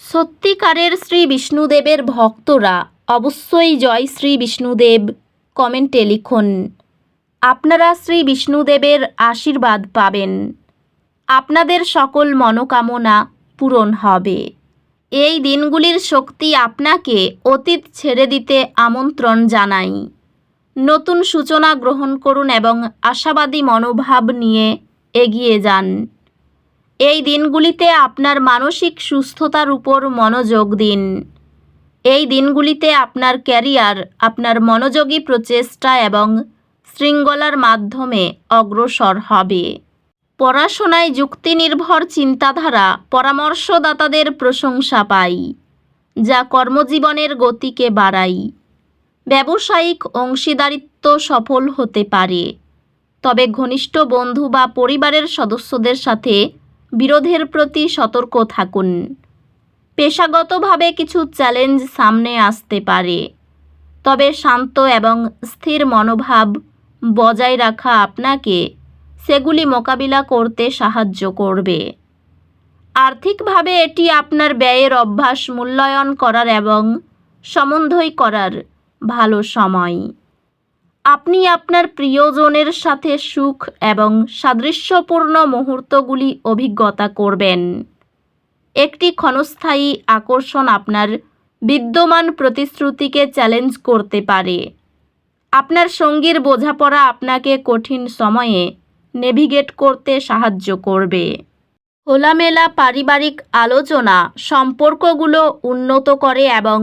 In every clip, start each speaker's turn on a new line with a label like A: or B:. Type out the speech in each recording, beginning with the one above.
A: সত্যিকারের শ্রী বিষ্ণুদেবের ভক্তরা অবশ্যই জয় শ্রী বিষ্ণুদেব কমেন্টে লিখুন। আপনারা শ্রী বিষ্ণুদেবের আশীর্বাদ পাবেন। আপনাদের সকল মনোকামনা পূরণ হবে। এই দিনগুলির শক্তি আপনাকে অতীত ছেড়ে দিতে আমন্ত্রণ জানাই। নতুন সূচনা গ্রহণ করুন এবং আশাবাদী মনোভাব নিয়ে এগিয়ে যান। এই দিনগুলিতে আপনার মানসিক সুস্থতার উপর মনোযোগ দিন। এই দিনগুলিতে আপনার ক্যারিয়ার, আপনার মনোযোগী প্রচেষ্টা এবং শৃঙ্খলার মাধ্যমে অগ্রসর হবে। পড়াশোনায় যুক্তিনির্ভর চিন্তাধারা পরামর্শদাতাদের প্রশংসা পাই, যা কর্মজীবনের গতিকে বাড়াই। ব্যবসায়িক অংশীদারিত্ব সফল হতে পারে, তবে ঘনিষ্ঠ বন্ধু বা পরিবারের সদস্যদের সাথে বিরোধের প্রতি সতর্ক থাকুন। পেশাগতভাবে কিছু চ্যালেঞ্জ সামনে আসতে পারে, তবে শান্ত এবং স্থির মনোভাব বজায় রাখা আপনাকে সেগুলি মোকাবিলা করতে সাহায্য করবে। আর্থিকভাবে এটি আপনার ব্যয়ের অভ্যাস মূল্যায়ন করার এবং সমন্বয় করার ভালো সময়। আপনি আপনার প্রিয়জনের সাথে সুখ এবং সাদৃশ্যপূর্ণ মুহূর্তগুলি অভিজ্ঞতা করবেন। একটি ক্ষণস্থায়ী আকর্ষণ আপনার বিদ্যমান প্রতিশ্রুতিকে চ্যালেঞ্জ করতে পারে। আপনার সঙ্গীর বোঝাপড়া আপনাকে কঠিন সময়ে নেভিগেট করতে সাহায্য করবে। খোলামেলা পারিবারিক আলোচনা সম্পর্কগুলো উন্নত করে এবং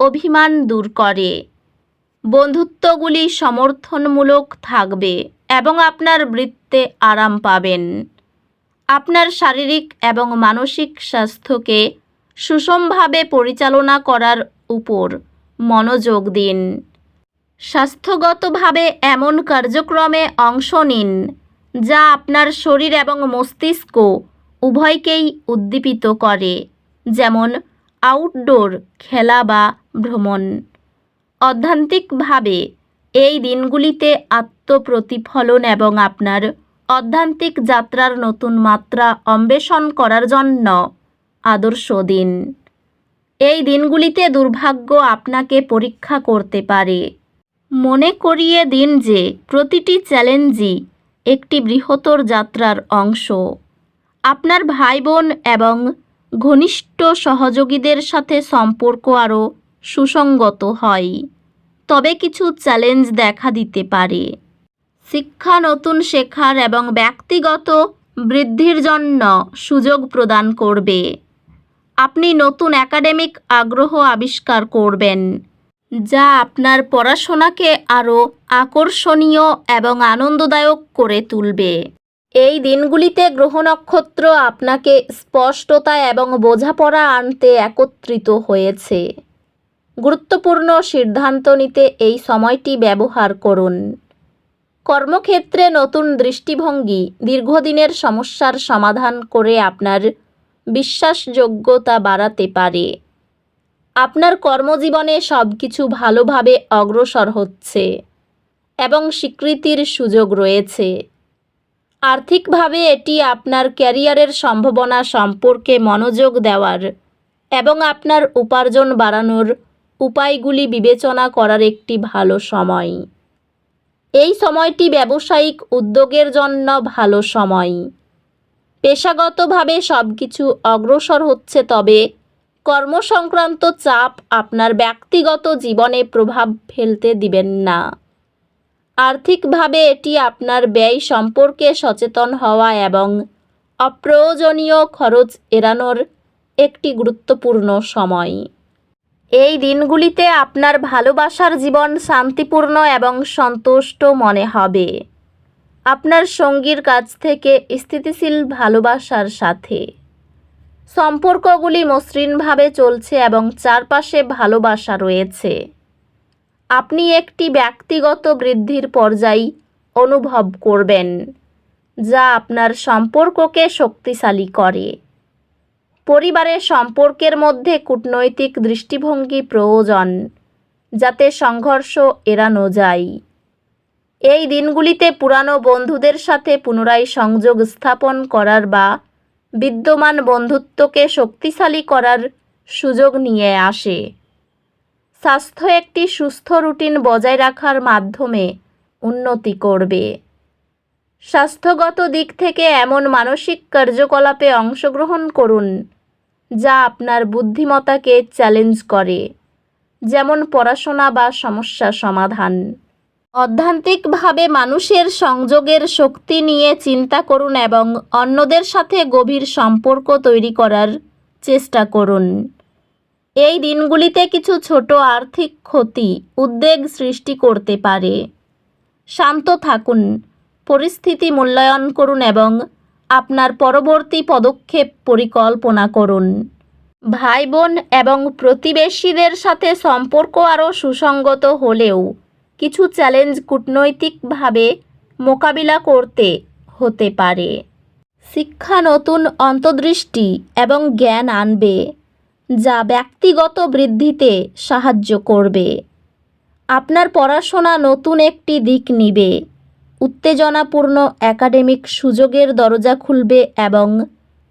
A: অভিমান দূর করে। বন্ধুত্বগুলি সমর্থনমূলক থাকবে এবং আপনার বৃত্তে আরাম পাবেন। আপনার শারীরিক এবং মানসিক স্বাস্থ্যকে সুষমভাবে পরিচালনা করার উপর মনোযোগ দিন। স্বাস্থ্যগতভাবে এমন কার্যক্রমে অংশ নিন যা আপনার শরীর এবং মস্তিষ্ক উভয়কেই উদ্দীপিত করে, যেমন আউটডোর খেলা বা ভ্রমণ। অধ্যান্তিকভাবে, এই দিনগুলিতে আত্মপ্রতিফলন এবং আপনার অধ্যান্তিক যাত্রার নতুন মাত্রা অন্বেষণ করার জন্য আদর্শ দিন। এই দিনগুলিতে দুর্ভাগ্য আপনাকে পরীক্ষা করতে পারে। মনে করিয়ে দিন যে প্রতিটি চ্যালেঞ্জই একটি বৃহত্তর যাত্রার অংশ। আপনার ভাই বোন এবং ঘনিষ্ঠ সহযোগীদের সাথে সম্পর্ক আরও সুসঙ্গত হয়। তবে কিছু চ্যালেঞ্জ দেখা দিতে পারে। শিক্ষা নতুন শেখার এবং ব্যক্তিগত বৃদ্ধির জন্য সুযোগ প্রদান করবে। আপনি নতুন একাডেমিক আগ্রহ আবিষ্কার করবেন, যা আপনার পড়াশোনাকে আরও আকর্ষণীয় এবং আনন্দদায়ক করে তুলবে। এই দিনগুলিতে গ্রহ নক্ষত্র আপনাকে স্পষ্টতা এবং বোঝাপড়া আনতে একত্রিত হয়েছে। গুরুত্বপূর্ণ সিদ্ধান্ত নিতে এই সময়টি ব্যবহার করুন। কর্মক্ষেত্রে নতুন দৃষ্টিভঙ্গি দীর্ঘদিনের সমস্যার সমাধান করে আপনার বিশ্বাসযোগ্যতা বাড়াতে পারে। আপনার কর্মজীবনে সব কিছু ভালোভাবে অগ্রসর হচ্ছে এবং স্বীকৃতির সুযোগ রয়েছে। আর্থিকভাবে এটি আপনার ক্যারিয়ারের সম্ভাবনা সম্পর্কে মনোযোগ দেওয়ার এবং আপনার উপার্জন বাড়ানোর উপায়গুলি বিবেচনা করার একটি ভালো সময়। এই সময়টি ব্যবসায়িক উদ্যোগের জন্য ভালো সময়। পেশাগতভাবে সব কিছু অগ্রসর হচ্ছে তবে কর্মসংক্রান্ত চাপ আপনার ব্যক্তিগত জীবনে প্রভাব ফেলতে দিবেন না। আর্থিকভাবে এটি আপনার ব্যয় সম্পর্কে সচেতন হওয়া এবং অপ্রয়োজনীয় খরচ এড়ানোর একটি গুরুত্বপূর্ণ সময়। এই দিনগুলিতে আপনার ভালোবাসার জীবন শান্তিপূর্ণ এবং সন্তুষ্ট মনে হবে। আপনার সঙ্গীর কাছ থেকে স্থিতিশীল ভালোবাসার সাথে। সম্পর্কগুলি মসৃণভাবে চলছে এবং চারপাশে ভালোবাসা রয়েছে। আপনি একটি ব্যক্তিগত বৃদ্ধির পর্যায় অনুভব করবেন, যা আপনার সম্পর্ককে শক্তিশালী করে। পরিবারের সম্পর্কের মধ্যে কূটনৈতিক দৃষ্টিভঙ্গি প্রয়োজন, যাতে সংঘর্ষ এড়ানো যায়। এই দিনগুলিতে পুরানো বন্ধুদের সাথে পুনরায় সংযোগ স্থাপন করার বা বিদ্যমান বন্ধুত্বকে শক্তিশালী করার সুযোগ নিয়ে আসে। স্বাস্থ্য একটি সুস্থ রুটিন বজায় রাখার মাধ্যমে উন্নতি করবে। স্বাস্থ্যগত দিক থেকে এমন মানসিক কার্যকলাপে অংশগ্রহণ করুন যা আপনার বুদ্ধিমত্তাকে চ্যালেঞ্জ করে, যেমন পড়াশোনা বা সমস্যা সমাধান। অধ্যান্তিকভাবে মানুষের সংযোগের শক্তি নিয়ে চিন্তা করুন এবং অন্যদের সাথে গভীর সম্পর্ক তৈরি করার চেষ্টা করুন। এই দিনগুলিতে কিছু ছোট আর্থিক ক্ষতি, উদ্বেগ সৃষ্টি করতে পারে। শান্ত থাকুন, পরিস্থিতি মূল্যায়ন করুন এবং আপনার পরবর্তী পদক্ষেপ পরিকল্পনা করুন। ভাই বোন এবং প্রতিবেশীদের সাথে সম্পর্ক আরও সুসংগত হলেও কিছু চ্যালেঞ্জ কূটনৈতিকভাবে মোকাবিলা করতে হতে পারে। শিক্ষা নতুন অন্তর্দৃষ্টি এবং জ্ঞান আনবে, যা ব্যক্তিগত বৃদ্ধিতে সাহায্য করবে। আপনার পড়াশোনা নতুন একটি দিক নিবে। উত্তেজনাপূর্ণ একাডেমিক সুযোগের দরজা খুলবে এবং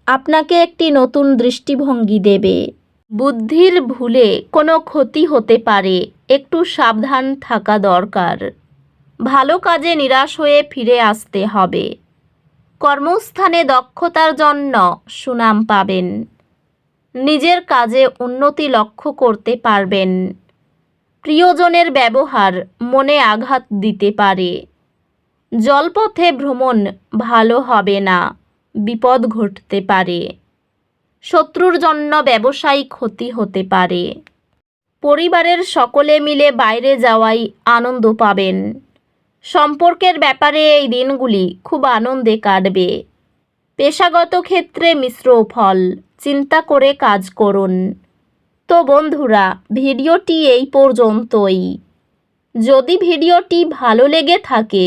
A: আপনাকে একটি নতুন দৃষ্টিভঙ্গি দেবে। বুদ্ধির ভুলে কোনো ক্ষতি হতে পারে, একটু সাবধান থাকা দরকার। ভালো কাজে নিরাশ হয়ে ফিরে আসতে হবে। কর্মস্থানে দক্ষতার জন্য সুনাম পাবেন। নিজের কাজে উন্নতি লক্ষ্য করতে পারবেন। প্রিয়জনের ব্যবহার মনে আঘাত দিতে পারে। জলপথে ভ্রমণ ভালো হবে না, বিপদ ঘটতে পারে। শত্রুর জন্য ব্যবসায়ী ক্ষতি হতে পারে। পরিবারের সকলে মিলে বাইরে যাওয়াই আনন্দ পাবেন। সম্পর্কের ব্যাপারে এই দিনগুলি খুব আনন্দে কাটবে। পেশাগত ক্ষেত্রে মিশ্র ফল, চিন্তা করে কাজ করুন। তো বন্ধুরা, ভিডিওটি এই পর্যন্তই। যদি ভিডিওটি ভালো লেগে থাকে